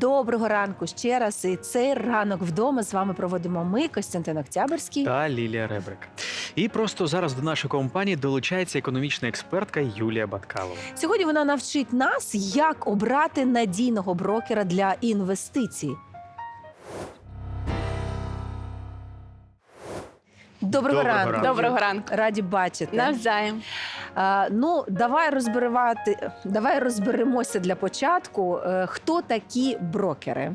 Доброго ранку ще раз. І цей ранок вдома з вами проводимо ми, Костянтин Октябрьський. та Лілія Ребрик. І просто зараз до нашої компанії долучається економічна експертка Юлія Баткалова. Сьогодні вона навчить нас, як обрати надійного брокера для інвестицій. Доброго, Доброго ранку. ранку. Доброго ранку. Раді бачити. Навзаєм. А, ну, давай розбирати, давай розберемося для початку, е, хто такі брокери.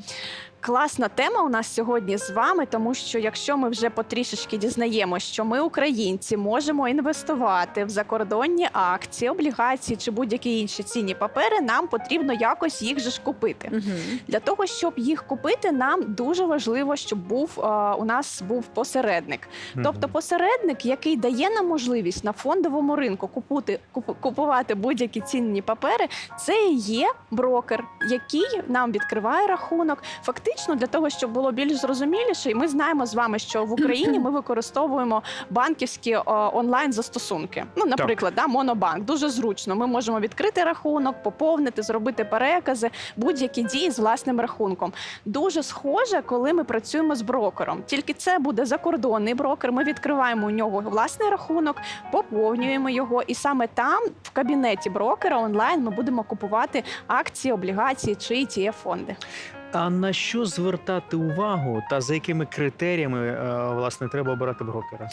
Класна тема у нас сьогодні з вами, тому що якщо ми вже потрішечки дізнаємося, що ми, українці, можемо інвестувати в закордонні акції, облігації чи будь-які інші цінні папери, нам потрібно якось їх же ж купити. Угу. Для того щоб їх купити, нам дуже важливо, щоб був е, у нас був посередник. Тобто посередник, який дає нам можливість на фондовому ринку купути, купу- купувати будь-які цінні папери, це і є брокер, який нам відкриває рахунок. Фактично для того, щоб було більш зрозуміліше, і ми знаємо з вами, що в Україні ми використовуємо банківські онлайн застосунки. Ну, наприклад, да, монобанк дуже зручно. Ми можемо відкрити рахунок, поповнити, зробити перекази, будь-які дії з власним рахунком. Дуже схоже, коли ми працюємо з брокером. Тільки це буде закордонний брокер. Ми відкриваємо у нього власний рахунок, поповнюємо його, і саме там, в кабінеті брокера онлайн, ми будемо купувати акції, облігації чи etf фонди. А на що звертати увагу та за якими критеріями е, власне треба обирати брокера?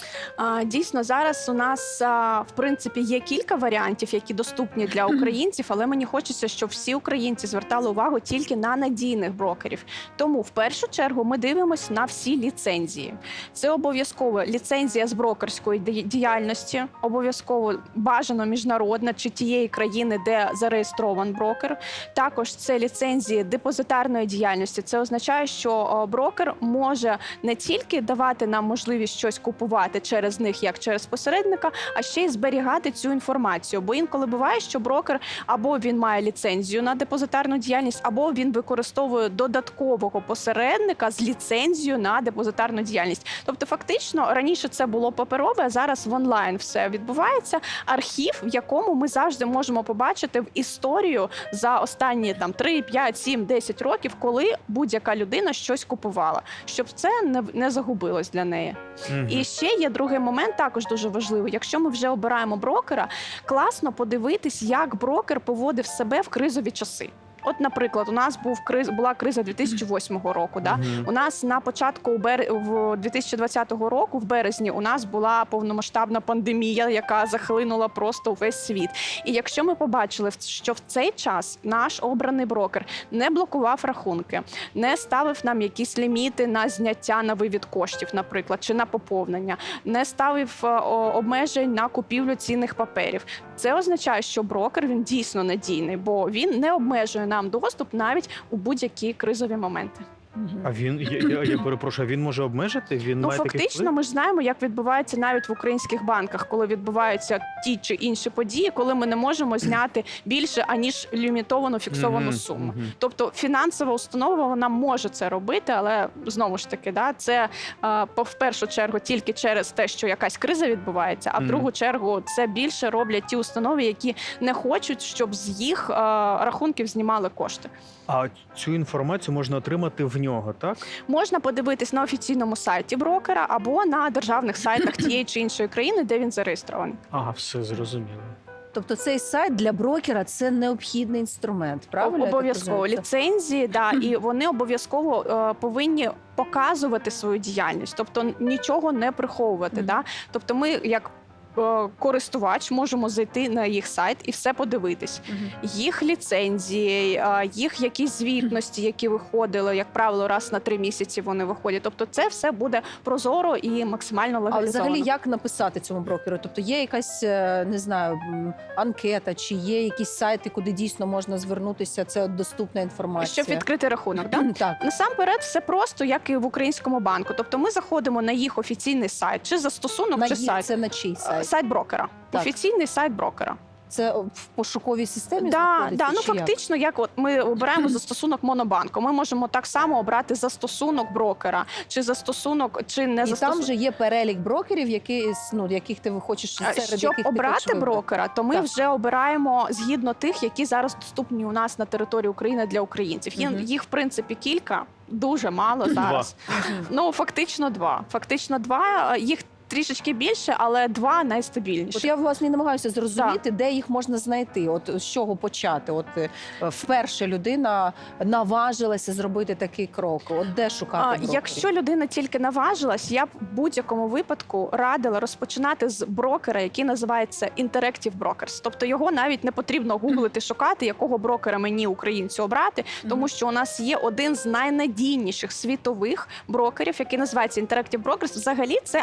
Дійсно, зараз у нас в принципі є кілька варіантів, які доступні для українців, але мені хочеться, щоб всі українці звертали увагу тільки на надійних брокерів. Тому в першу чергу ми дивимося на всі ліцензії. Це обов'язково ліцензія з брокерської діяльності, обов'язково бажано міжнародна чи тієї країни, де зареєстрований брокер. Також це ліцензії депозитарної діяльності. Це означає, що брокер може не тільки давати нам можливість щось купувати через них, як через посередника, а ще й зберігати цю інформацію. Бо інколи буває, що брокер або він має ліцензію на депозитарну діяльність, або він використовує додаткового посередника з ліцензією на депозитарну діяльність. Тобто, фактично раніше це було паперове, а зараз в онлайн все відбувається. Архів, в якому ми завжди можемо побачити в історію за останні там 3, 5, 7, 10 років, коли будь-яка людина щось купувала, щоб це не, не загубилось для неї. Угу. І ще є другий момент, також дуже важливий. Якщо ми вже обираємо брокера, класно подивитись, як брокер поводив себе в кризові часи. От, наприклад, у нас був криз, була криза 2008 року. Да? У нас на початку бер... в 2020 року, в березні, у нас була повномасштабна пандемія, яка захлинула просто увесь світ. І якщо ми побачили, що в цей час наш обраний брокер не блокував рахунки, не ставив нам якісь ліміти на зняття на вивід коштів, наприклад, чи на поповнення, не ставив е, обмежень на купівлю цінних паперів. Це означає, що брокер він дійсно надійний, бо він не обмежує нам доступ навіть у будь-які кризові моменти. А він я, я, я перепрошую, а він може обмежити? Він Ну має такий фактично, вплив? ми ж знаємо, як відбувається навіть в українських банках, коли відбуваються ті чи інші події, коли ми не можемо зняти більше аніж лімітовану фіксовану Мгм, суму. мгм. Тобто фінансова установа вона може це робити, але знову ж таки, да, це е, по- в першу чергу тільки через те, що якась криза відбувається, а в Мгм. другу чергу це більше роблять ті установи, які не хочуть, щоб з їх е, рахунків знімали кошти. А цю інформацію можна отримати в нього, так? Можна подивитись на офіційному сайті брокера або на державних сайтах тієї чи іншої країни, де він зареєстрований. Ага, все зрозуміло. Тобто цей сайт для брокера це необхідний інструмент. Правильно? обов'язково ліцензії, да, і вони обов'язково е, повинні показувати свою діяльність, тобто нічого не приховувати. Мгм. Да? Тобто, ми як користувач можемо зайти на їх сайт і все подивитись. Мгм. Їх ліцензії, е, їх якісь звітності, які виходили, як правило, раз на три місяці вони виходять. Тобто, це все буде прозоро і максимально А легалізовано. взагалі як написати цьому брокеру? Тобто є якась е, не знаю анкета, чи є якісь сайти, куди дійсно можна звернутися? Це доступна інформація. Щоб відкрити рахунок, да? так. Насамперед, все просто, як і в українському банку. Тобто, ми заходимо на їх офіційний сайт, чи застосунок, На чи сайт це на чий Е, сайт? Сайт брокера. Так. Офіційний сайт брокера. це в пошуковій системі Да, знаходиться? да, ну чи як? фактично, як от ми обираємо застосунок монобанку. Ми можемо так само обрати застосунок брокера, чи застосунок, чи не І там застосунок. же є перелік брокерів, які, ну, яких ти хочеш А, серед Щоб яких ти хочеш обрати вибрати. брокера, то ми Так. вже обираємо згідно тих, які зараз доступні у нас на території України для українців. Є- Мгм. Їх в принципі кілька, дуже мало зараз. Ну фактично два. Фактично два. Їх трішечки більше, але два найстабільніші. От я власне і намагаюся зрозуміти, де їх можна знайти. От з чого почати? От е, вперше людина наважилася зробити такий крок. От де шукати А, брокерів? якщо людина тільки наважилась, я б в будь-якому випадку радила розпочинати з брокера, який називається Interactive Brokers. Тобто його навіть не потрібно гуглити, шукати, якого брокера мені українцю обрати, тому що у нас є один з найнадійніших світових брокерів, який називається Interactive Brokers. Взагалі, це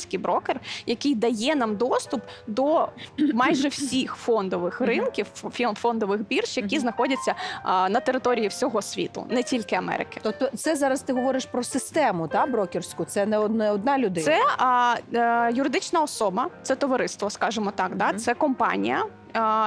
американський брокер, який дає нам доступ до майже всіх фондових ринків, фондових бірж, які знаходяться на території всього світу, не тільки Америки. Тобто, це зараз ти говориш про систему, та брокерську. Це не одна, людина. Це а, е, юридична особа, це товариство, скажімо так. Да? Це компанія.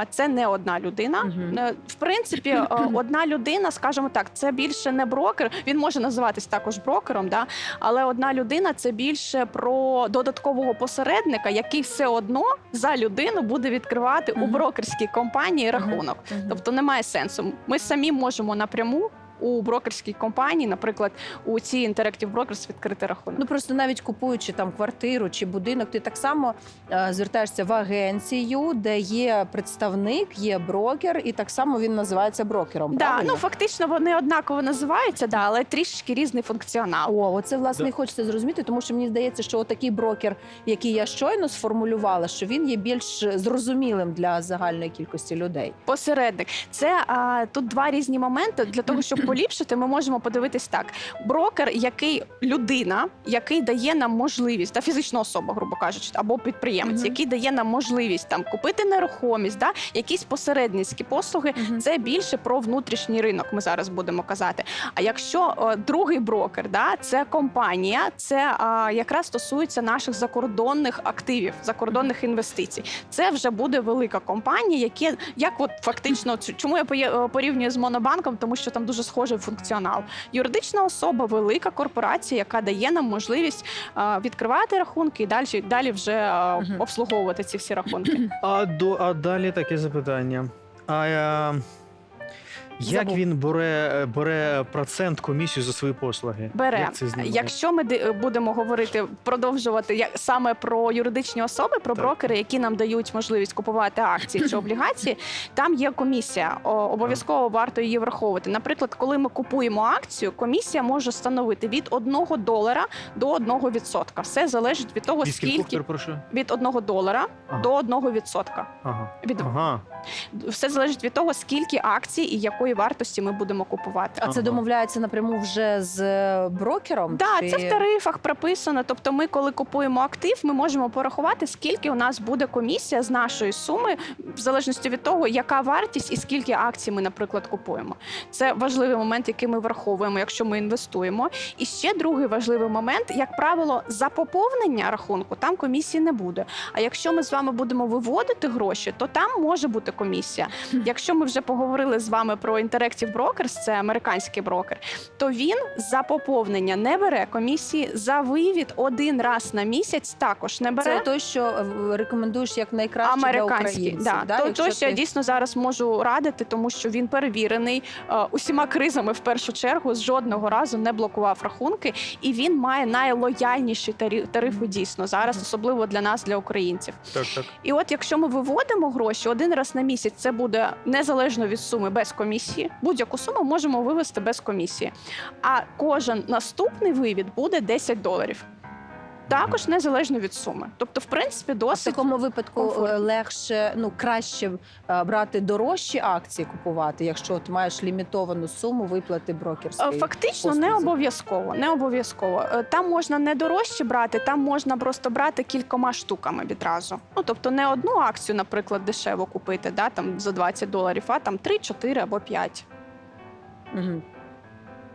Це не одна людина. Е, В принципі, е, одна людина, скажімо так, це більше не брокер. Він може називатись також брокером, да? але одна людина це більше про додаткового посередника, який все одно за людину буде відкривати у брокерській компанії рахунок. Тобто немає сенсу. Ми самі можемо напряму у брокерській компанії, наприклад, у цій Interactive Brokers відкрити рахунок. Ну просто навіть купуючи там квартиру чи будинок, ти так само е, звертаєшся в агенцію, де є представник, є брокер, і так само він називається брокером. Да, правильно? ну фактично вони однаково називаються, да, але трішечки різний функціонал. О, оце власне Да. і хочеться зрозуміти, тому що мені здається, що такий брокер, який я щойно сформулювала, що він є більш зрозумілим для загальної кількості людей. Посередник. Це а, тут два різні моменти. Для того, щоб поліпшити, ми можемо подивитись так: брокер, який людина, який дає нам можливість, та фізична особа, грубо кажучи, або підприємець, Мгм. який дає нам можливість там купити нерухомість, да, якісь посередницькі послуги. Це більше про внутрішній ринок. Ми зараз будемо казати. А якщо е, другий брокер, да, це компанія, це а, якраз стосується наших закордонних активів, закордонних інвестицій. Це вже буде велика компанія, яке як от фактично чому я е, порівнюю з монобанком, тому що там дуже схожий функціонал. Юридична особа, велика корпорація, яка дає нам можливість відкривати рахунки і далі далі вже обслуговувати ці всі рахунки. А, до, а далі таке запитання. А, е, як Забув. він бере, бере процент комісію за свої послуги? Бере. Як це? Якщо ми будемо говорити, продовжувати як саме про юридичні особи, про Так. брокери, які нам дають можливість купувати акції чи облігації, там є комісія. Обов'язково варто її враховувати. Наприклад, коли ми купуємо акцію, комісія може становити від 1 долара до 1 відсотка. Все залежить від того, Від скільки від 1 долара Ага. до 1 відсотка. Ага. Від Ага. все залежить від того, скільки акцій і якої вартості ми будемо купувати. А це Ага. домовляється напряму вже з е, брокером? Так, чи- це в тарифах прописано. Тобто, ми, коли купуємо актив, ми можемо порахувати, скільки у нас буде комісія з нашої суми, в залежності від того, яка вартість і скільки акцій ми, наприклад, купуємо. Це важливий момент, який ми враховуємо, якщо ми інвестуємо. І ще другий важливий момент, як правило, за поповнення рахунку там комісії не буде. А якщо ми з вами будемо виводити гроші, то там може бути комісія. Якщо ми вже поговорили з вами про Interactive Brokers, це американський брокер, то він за поповнення не бере комісії, за вивід один раз на місяць також не бере. Це той, що е, рекомендуєш як найкраще для Американський, українців. да. то, Якщо то, що я дійсно зараз можу радити, тому що він перевірений е, усіма кризами в першу чергу, з жодного разу не блокував рахунки, і він має найлояльніші тарі- тарифи дійсно зараз, особливо для нас, для українців. Так, так. І от якщо ми виводимо гроші один раз на місяць, це буде незалежно від суми без комісії. Будь-яку суму можемо вивести без комісії. А кожен наступний вивід буде 10 доларів. Також незалежно від суми. Тобто, в принципі, А в досить такому випадку комфортно. е, легше, ну краще е, брати дорожчі акції купувати, якщо ти маєш лімітовану суму виплати Е, брокерської. Фактично не обов'язково. Не обов'язково. Е, Там можна не дорожче брати, там можна просто брати кількома штуками відразу. Ну тобто не одну акцію, наприклад, дешево купити, да, там за 20 доларів, а там 3, 4 або 5. Мгм.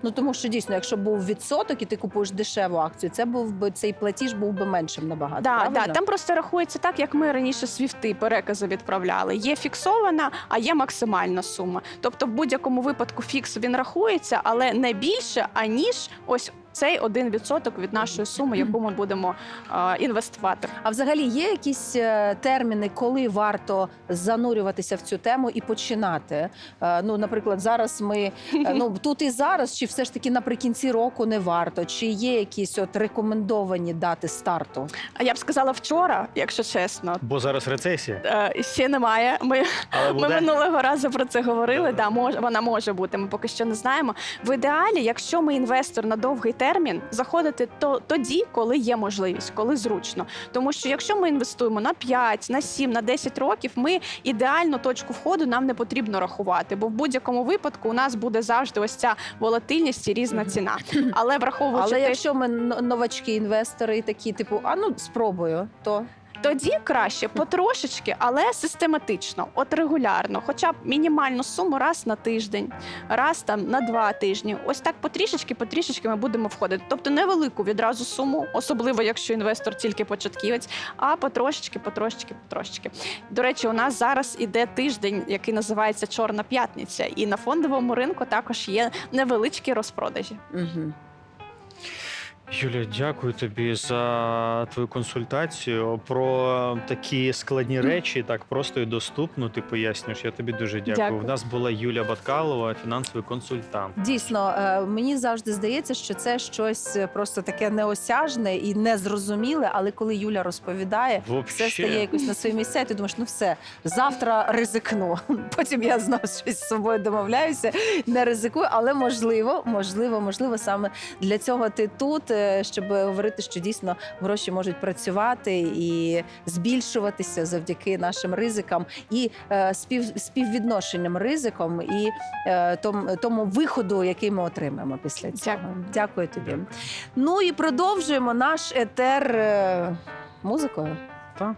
Ну тому що дійсно, якщо був відсоток і ти купуєш дешеву акцію, це був би цей платіж був би меншим набагато. Да, правильно? да, там просто рахується так, як ми раніше свіфти перекази відправляли. Є фіксована, а є максимальна сума. Тобто, в будь-якому випадку фікс він рахується, але не більше, аніж ось цей 1% від нашої суми, яку ми будемо е, інвестувати. А взагалі є якісь е, терміни, коли варто занурюватися в цю тему і починати? Е, Ну, наприклад, зараз ми е, ну тут і зараз, чи все ж таки наприкінці року не варто? Чи є якісь от рекомендовані дати старту? А я б сказала вчора, якщо чесно. Бо зараз рецесія. е, Ще немає. Ми Ми минулого разу про це говорили. Да, може вона може бути. Ми поки що не знаємо. В ідеалі, якщо ми інвестор на довгий термін, заходити то тоді, коли є можливість, коли зручно. Тому що якщо ми інвестуємо на 5, на 7, на 10 років, ми ідеальну точку входу нам не потрібно рахувати, бо в будь-якому випадку у нас буде завжди ось ця волатильність і різна ціна. Але враховуючи Але те, якщо ми новачки інвестори, і такі, типу, а ну спробую, то Тоді краще потрошечки, але систематично, от регулярно, хоча б мінімальну суму раз на тиждень, раз там на два тижні. Ось так потрішечки, потрішечки ми будемо входити. Тобто невелику відразу суму, особливо якщо інвестор тільки початківець, а потрошечки, потрошечки, потрошечки. До речі, у нас зараз іде тиждень, який називається Чорна п'ятниця, і на фондовому ринку також є невеличкі розпродажі. угу. Юля, дякую тобі за твою консультацію. Про такі складні речі так просто і доступно. Ти пояснюєш. Я тобі дуже дякую. Дякую. У нас була Юля Баткалова, фінансовий консультант. Дійсно, е, мені завжди здається, що це щось е, просто таке неосяжне і незрозуміле. Але коли Юля розповідає, все стає якось на свої місця. і Ти думаєш, ну все, завтра ризикну. Потім я знову щось з собою домовляюся, не ризикую, але можливо, можливо, можливо, саме для цього ти тут, щоб говорити, що дійсно гроші можуть працювати і збільшуватися завдяки нашим ризикам і е, спів, співвідношенням ризиком і е, тому, тому виходу, який ми отримаємо після цього. Дякую. Дякую тобі. Дякую. Ну і продовжуємо наш етер е, музикою. Та?